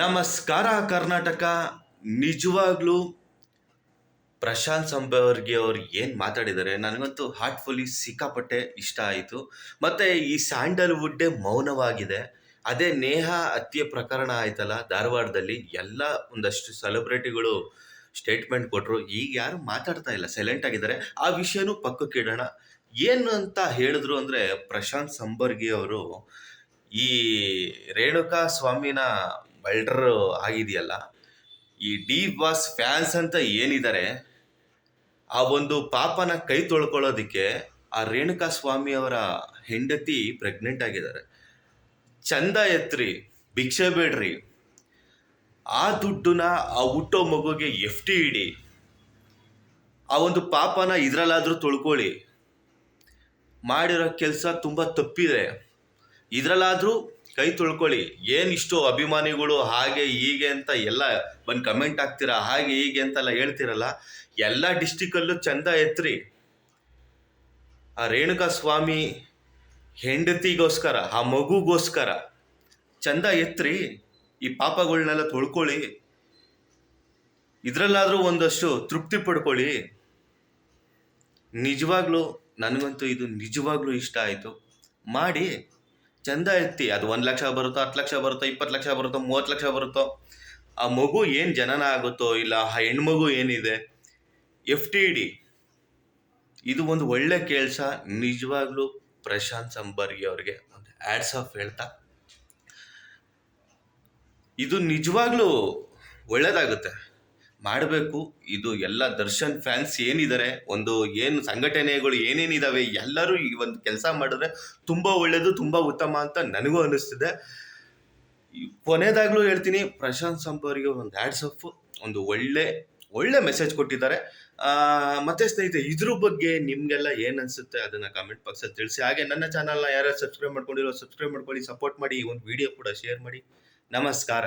ನಮಸ್ಕಾರ ಕರ್ನಾಟಕ. ನಿಜವಾಗ್ಲೂ ಪ್ರಶಾಂತ್ ಸಂಬರ್ಗಿ ಅವ್ರು ಏನು ಮಾತಾಡಿದ್ದಾರೆ, ನನಗಂತೂ ಹಾರ್ಟ್ಫುಲಿ ಸಿಕ್ಕಾಪಟ್ಟೆ ಇಷ್ಟ ಆಯಿತು. ಮತ್ತು ಈ ಸ್ಯಾಂಡಲ್ವುಡ್ಡೇ ಮೌನವಾಗಿದೆ. ಅದೇ ನೇಹ ಹತ್ಯೆ ಪ್ರಕರಣ ಆಯ್ತಲ್ಲ, ಧಾರವಾಡದಲ್ಲಿ ಎಲ್ಲ ಒಂದಷ್ಟು ಸೆಲೆಬ್ರಿಟಿಗಳು ಸ್ಟೇಟ್ಮೆಂಟ್ ಕೊಟ್ಟರು ಈಗ ಯಾರು ಮಾತಾಡ್ತಾ ಇಲ್ಲ ಸೈಲೆಂಟ್ ಆಗಿದ್ದಾರೆ. ಆ ವಿಷಯನೂ ಪಕ್ಕಕ್ಕೆ ಇಡೋಣ. ಏನು ಅಂತ ಹೇಳಿದ್ರು ಅಂದರೆ ಪ್ರಶಾಂತ್ ಸಂಬರ್ಗಿ ಅವರು ಈ ರೇಣುಕಾ ಸ್ವಾಮಿನ ಬಲ್ಡರ್ ಆಗಿದೆಯಲ್ಲ? ಈ ಡಿ ಬಾಸ್ ಫ್ಯಾನ್ಸ್ ಅಂತ ಏನಿದ್ದಾರೆ ಆ ಒಂದು ಪಾಪನ ಕೈ ತೊಳ್ಕೊಳ್ಳೋದಕ್ಕೆ ಆ ರೇಣುಕಾ ಸ್ವಾಮಿ ಅವರ ಹೆಂಡತಿ ಪ್ರೆಗ್ನೆಂಟ್ ಆಗಿದ್ದಾರೆ. ಚಂದ ಎತ್ರಿ, ಭಿಕ್ಷೆ ಬೇಡ್ರಿ. ಆ ದುಡ್ಡನ್ನ ಆ ಹುಟ್ಟೋ ಮಗುಗೆ ಎಫ್ ಟಿ ಇಡಿ. ಆ ಒಂದು ಪಾಪನ ಇದರಲ್ಲಾದರೂ ತೊಳ್ಕೊಳ್ಳಿ. ಮಾಡಿರೋ ಕೆಲಸ ತುಂಬ ತಪ್ಪಿದೆ. ಇದರಲ್ಲಾದರೂ ಕೈ ತೊಳ್ಕೊಳ್ಳಿ. ಏನಿಷ್ಟು ಅಭಿಮಾನಿಗಳು ಹಾಗೆ ಹೀಗೆ ಅಂತ ಎಲ್ಲ ಬಂದು ಕಮೆಂಟ್ ಹಾಕ್ತೀರಾ, ಹಾಗೆ ಹೀಗೆ ಅಂತೆಲ್ಲ ಹೇಳ್ತೀರಲ್ಲ, ಎಲ್ಲ ಡಿಸ್ಟಿಕಲ್ಲೂ ಚಂದ ಎತ್ರಿ. ಆ ರೇಣುಕಾ ಸ್ವಾಮಿ ಹೆಂಡತಿಗೋಸ್ಕರ, ಆ ಮಗುಗೋಸ್ಕರ ಚಂದ ಎತ್ರಿ. ಈ ಪಾಪಗಳನ್ನೆಲ್ಲ ತೊಳ್ಕೊಳ್ಳಿ. ಇದರಲ್ಲಾದರೂ ಒಂದಷ್ಟು ತೃಪ್ತಿ ಪಡ್ಕೊಳ್ಳಿ. ನಿಜವಾಗ್ಲೂ ನನಗಂತೂ ಇದು ನಿಜವಾಗ್ಲೂ ಇಷ್ಟ ಆಯಿತು. ಮಾಡಿ. ಚಂದ ಎತ್ತಿ ಅದು ಒಂದು ಲಕ್ಷ ಬರುತ್ತೋ, ಹತ್ತು ಲಕ್ಷ ಬರುತ್ತೋ, ಇಪ್ಪತ್ತು ಲಕ್ಷ ಬರುತ್ತೋ, ಮೂವತ್ತು ಲಕ್ಷ ಬರುತ್ತೋ, ಆ ಮಗು ಏನು ಜನನ ಆಗುತ್ತೋ, ಇಲ್ಲ ಆ ಹೆಣ್ಮಗು ಏನಿದೆ, ಎಫ್ ಟಿ ಡಿ, ಇದು ಒಂದು ಒಳ್ಳೆ ಕೆಲಸ. ನಿಜವಾಗ್ಲೂ ಪ್ರಶಾಂತ್ ಸಂಬರ್ಗಿ ಅವ್ರಿಗೆ ಒಂದು ಆ್ಯಡ್ಸ್ ಆಫ್ ಹೇಳ್ತಾ. ಇದು ನಿಜವಾಗ್ಲೂ ಒಳ್ಳೇದಾಗುತ್ತೆ. ಮಾಡಬೇಕು. ಇದು ಎಲ್ಲ ದರ್ಶನ್ ಫ್ಯಾನ್ಸ್ ಏನಿದ್ದಾರೆ ಒಂದು ಏನು ಸಂಘಟನೆಗಳು ಏನೇನಿದ್ದಾವೆ ಎಲ್ಲರೂ ಈ ಒಂದು ಕೆಲಸ ಮಾಡಿದ್ರೆ ತುಂಬ ಒಳ್ಳೆಯದು ತುಂಬ ಉತ್ತಮ ಅಂತ ನನಗೂ ಅನ್ನಿಸ್ತಿದೆ. ಕೊನೆಯದಾಗ್ಲೂ ಹೇಳ್ತೀನಿ, ಪ್ರಶಾಂತ್ ಸಂಪರ್ಗೆ ಒಂದು ಆ್ಯಡ್ಸ್ ಆಫ್ ಒಂದು ಒಳ್ಳೆ ಒಳ್ಳೆ ಮೆಸೇಜ್ ಕೊಟ್ಟಿದ್ದಾರೆ. ಮತ್ತೆ ಸ್ನೇಹಿತರೆ, ಇದ್ರ ಬಗ್ಗೆ ನಿಮಗೆಲ್ಲ ಏನು ಅನಿಸುತ್ತೆ ಅದನ್ನು ಕಮೆಂಟ್ ಬಾಕ್ಸಲ್ಲಿ ತಿಳಿಸಿ. ಹಾಗೆ ನನ್ನ ಚಾನಲ್ನ ಯಾರು ಸಬ್ಸ್ಕ್ರೈಬ್ ಮಾಡ್ಕೊಂಡಿರೋ ಸಬ್ಸ್ಕ್ರೈಬ್ ಮಾಡ್ಕೊಳ್ಳಿ ಸಪೋರ್ಟ್ ಮಾಡಿ, ಈ ಒಂದು ವಿಡಿಯೋ ಕೂಡ ಶೇರ್ ಮಾಡಿ. ನಮಸ್ಕಾರ.